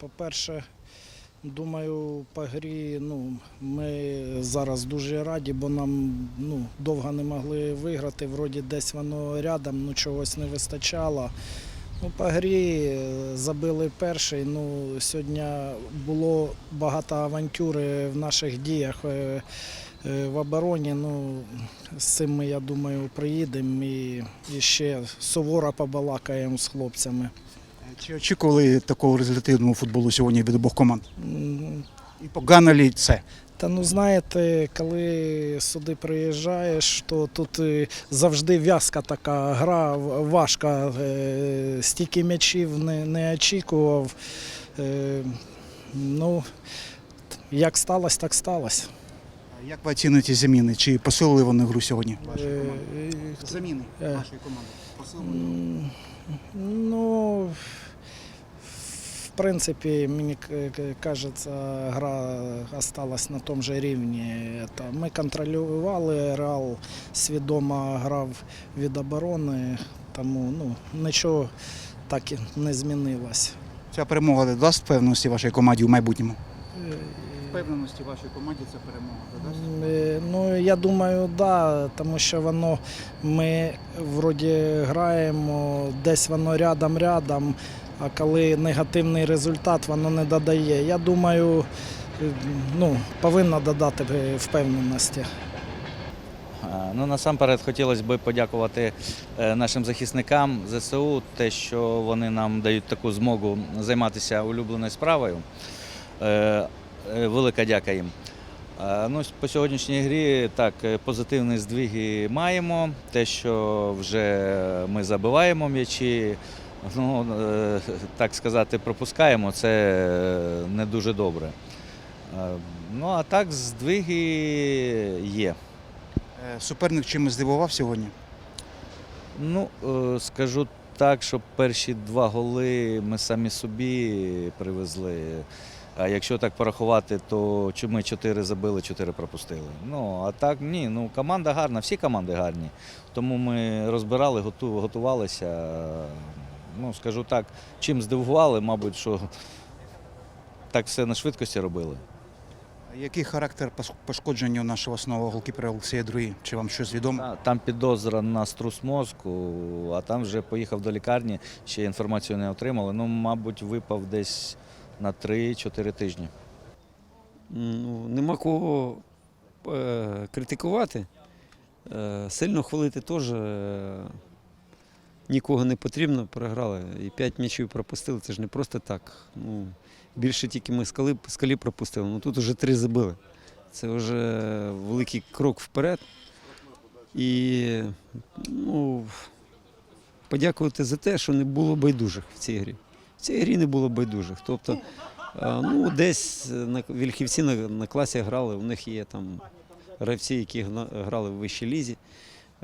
По-перше, думаю, по грі ну, ми зараз дуже раді, бо нам ну, довго не могли виграти. Вроді десь воно рядом, ну чогось не вистачало. Ну, по грі е, забили перший. Ну, сьогодні було багато авантюри в наших діях е, е, в обороні. Ну, з цим ми, я думаю, приїдемо і, і ще суворо побалакаємо з хлопцями. Чи очікували такого результативного футболу сьогодні від обох команд? І погано лі це? Та ну знаєте, коли сюди приїжджаєш, то тут е, завжди в'язка така гра, важка. е, Стільки м'ячів не, не очікував. Е, Ну, як сталося, так сталося. Як ви оцінюєте заміни? Чи посилили вони гру сьогодні? Е, Заміни Е. вашої команди. Посилили? Ну, в принципі, мені кажеться, гра осталась на тому же рівні. Ми контролювали, Реал свідомо грав від оборони, тому ну, нічого так і не змінилось. Ця перемога дасть впевненості вашій команді у майбутньому? Впевненості вашій команді ця перемога Е, Ну, я думаю, да, тому що воно ми вроді граємо, десь воно рядом-рядом, а коли негативний результат, воно не додає. Я думаю, е, ну, повинно додати е, впевненості. Ну, насамперед хотілося б подякувати нашим захисникам ЗСУ, те, що вони нам дають таку змогу займатися улюбленою справою. Е, е, Велика дяка їм. Ну, по сьогоднішній грі так, е, позитивні здвиги маємо. Те, що вже ми забиваємо м'ячі, ну, е, так сказати, пропускаємо, це е, не дуже добре. Е, Ну, а так, здвиги є. Е, Суперник чимось здивував сьогодні? Ну, е, скажу так, що перші два голи ми самі собі привезли. А якщо так порахувати, то чи ми чотири забили, чотири пропустили. Ну, а так ні, ну команда гарна, всі команди гарні. Тому ми розбирали, готувалися. Ну, скажу так, чим здивували, мабуть, що так все на швидкості робили. Який характер пошкодження у нашого основного голкіпера Олексія Друї? Чи вам щось відомо? Там підозра на струс мозку, а там вже поїхав до лікарні, ще інформацію не отримали. Ну, мабуть, випав десь на 3-4 тижні. Ну, нема кого е, критикувати. Е, сильно хвалити теж е, нікого не потрібно, програли. І п'ять м'ячів пропустили, це ж не просто так. Ну, більше тільки ми скали, скалі пропустили, ну тут вже три забили. Це вже великий крок вперед. І ну, подякувати за те, що не було байдужих в цій грі. В цій грі не було байдужих. Тобто, Ну, десь на Вільхівці на, на класі грали. У них є там гравці, які грали в вищій лізі,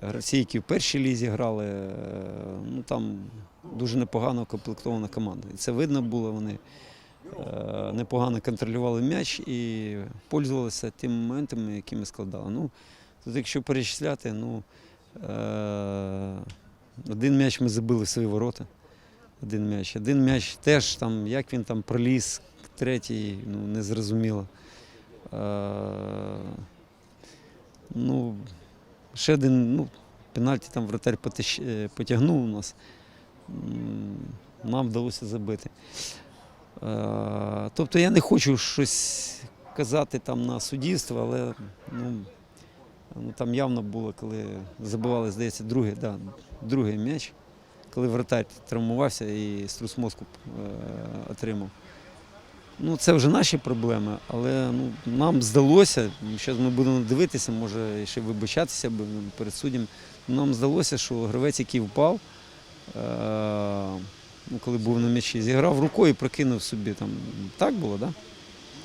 гравці, які в першій лізі грали. е, Ну там дуже непогано комплектована команда. І це видно було. Вони е, непогано контролювали м'яч і пользувалися тими моментами, які ми складали. Ну, тут, якщо перечисляти, ну е, один м'яч ми забили в свої ворота. Один м'яч. Один м'яч теж там, як він там проліз, третій, ну, незрозуміло. Е, ну, ще один, ну, пенальті там вратарь е, потягнув у нас. Нам вдалося забити. Е, тобто я не хочу щось казати там на суддівство, але ну, ну, там явно було, коли забивали, здається, другий, да, другий м'яч коли вратарь травмувався і струс мозку е, отримав. Ну, це вже наші проблеми, але ну, нам здалося, зараз ми будемо дивитися, може ще вибачатися перед суддям. Нам здалося, що гравець, який впав, е, ну, коли був на м'ячі, зіграв рукою і прокинув собі. Там. Так було, так? Да?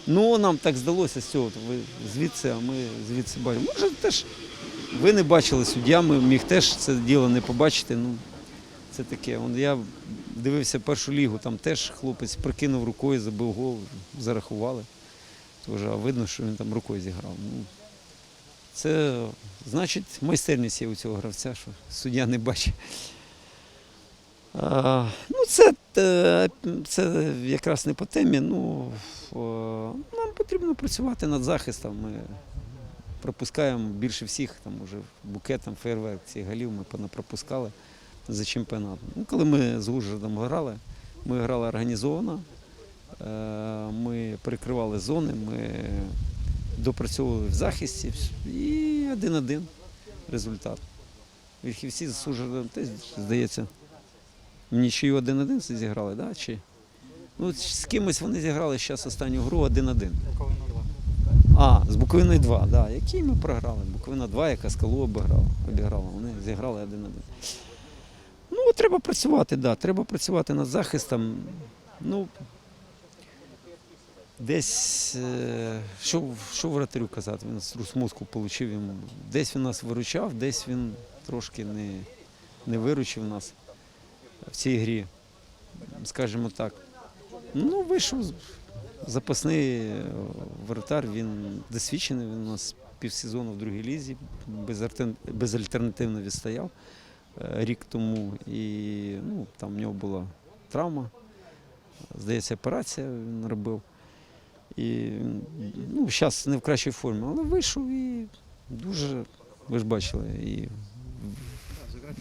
Ну, нам так здалося з. Ви звідси, а ми звідси бачимо. Може, теж ви не бачили суддя, ми міг теж це діло не побачити. Ну, це таке. Я дивився першу лігу, там теж хлопець прикинув рукою, забив гол, зарахували. Тож, а видно, що він там рукою зіграв. Ну, це значить майстерність є у цього гравця, що суддя не бачить. А, ну, це, е, це якраз не по темі. Ну, нам потрібно працювати над захистом. Ми пропускаємо більше всіх, там уже букетом фейерверк цих голів ми понапропускали за чемпіонат. Ну, коли ми з Ужгородом грали, ми грали організовано, е, ми перекривали зони, ми допрацьовували в захисті і один-один результат. Вільхівці з Ужгородом теж, здається, нічию 1-1 зіграли, да? Чи? Ну, з кимось вони зіграли зараз останню гру 1-1. А, з Буковиною 2, да. Які ми програли? Буковина 2, яка Скалу обіграла, обіграла. Вони зіграли 1-1. Треба працювати, да. Треба працювати над захистом. Ну, десь, е, що, що вратарю казати, він струс мозку отримав. Десь він нас виручав, десь він трошки не, не виручив нас в цій грі, скажімо так. Ну, вийшов запасний е, воротар, він досвідчений, він у нас півсезону в другій лізі, безальтернативно відстояв рік тому. І ну, там в нього була травма, здається, операція він робив. І ну, зараз не в кращій формі, але вийшов і дуже, ви ж бачили, і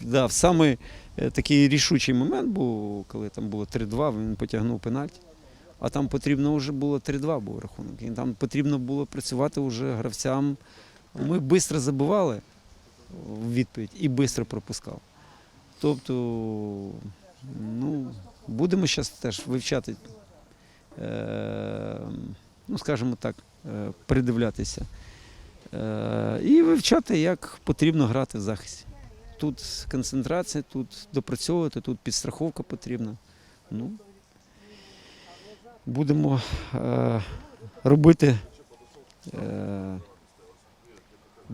да, в самий е, такий рішучий момент був, коли там було 3-2, він потягнув пенальті. А там потрібно вже було 3-2 був рахунок. І там потрібно було працювати вже гравцям. Ми швидко забивали в відповідь і швидко пропускали. Тобто, ну, будемо зараз теж вивчати, е, ну, скажімо так, е, придивлятися. Е, і вивчати, як потрібно грати в захисті. Тут концентрація, тут допрацьовувати, тут підстраховка потрібна. Ну, будемо е, робити е,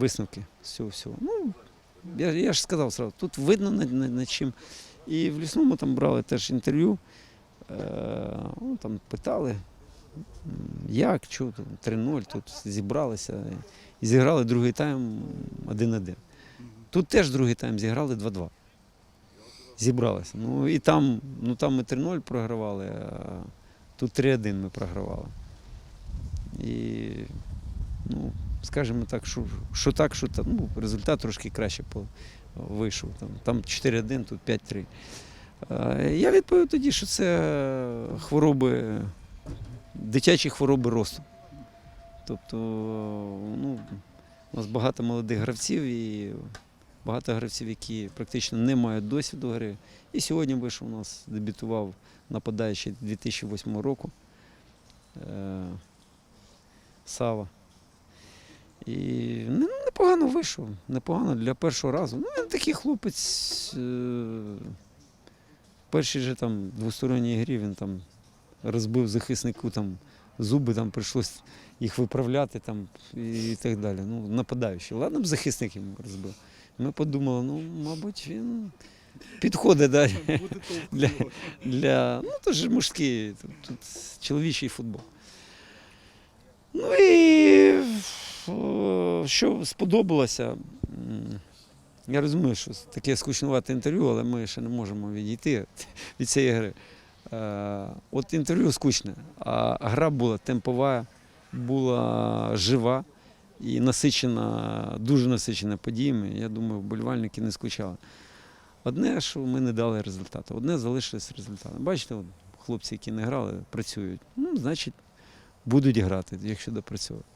висновки з цього всього. Ну, я, я ж сказав сразу, тут видно над, над, чим. І в лісному там брали теж інтерв'ю, е, ну, там питали, як, там, 3-0, тут зібралися і зіграли другий тайм 1-1. Тут теж другий тайм зіграли 2-2. Зібралися. Ну і там, ну там ми 3-0 програвали, а тут 3-1 ми програвали. І, ну, скажімо так, що, що так, що так, ну, результат трошки краще вийшов. Там, там 4-1, тут 5-3. Е, Я відповів тоді, що це хвороби, дитячі хвороби росту. Тобто, ну, у нас багато молодих гравців і багато гравців, які практично не мають досвіду гри. І сьогодні вийшов у нас дебютував нападаючий 2008 року е, Сава. І непогано вийшов, непогано для першого разу. Ну, він такий хлопець. Е, в першій же там двосторонній грі він там розбив захиснику там зуби, там прийшлось їх виправляти там, і так далі. Ну, нападаючий. Ладно б захисник йому розбив. Ми подумали, ну, мабуть, він підходить да, для, для. Ну, то ж мужський, тут, тут чоловічий футбол. Ну і що сподобалося. Я розумію, що таке скучнувате інтерв'ю, але ми ще не можемо відійти від цієї гри. Е, От інтерв'ю скучне, а гра була темпова, була жива і насичена, дуже насичена подіями. Я думаю, вболівальники не скучали. Одне, що ми не дали результату, одне залишилось результатом. Бачите, от хлопці, які не грали, працюють. Ну, значить, будуть грати, якщо допрацюють.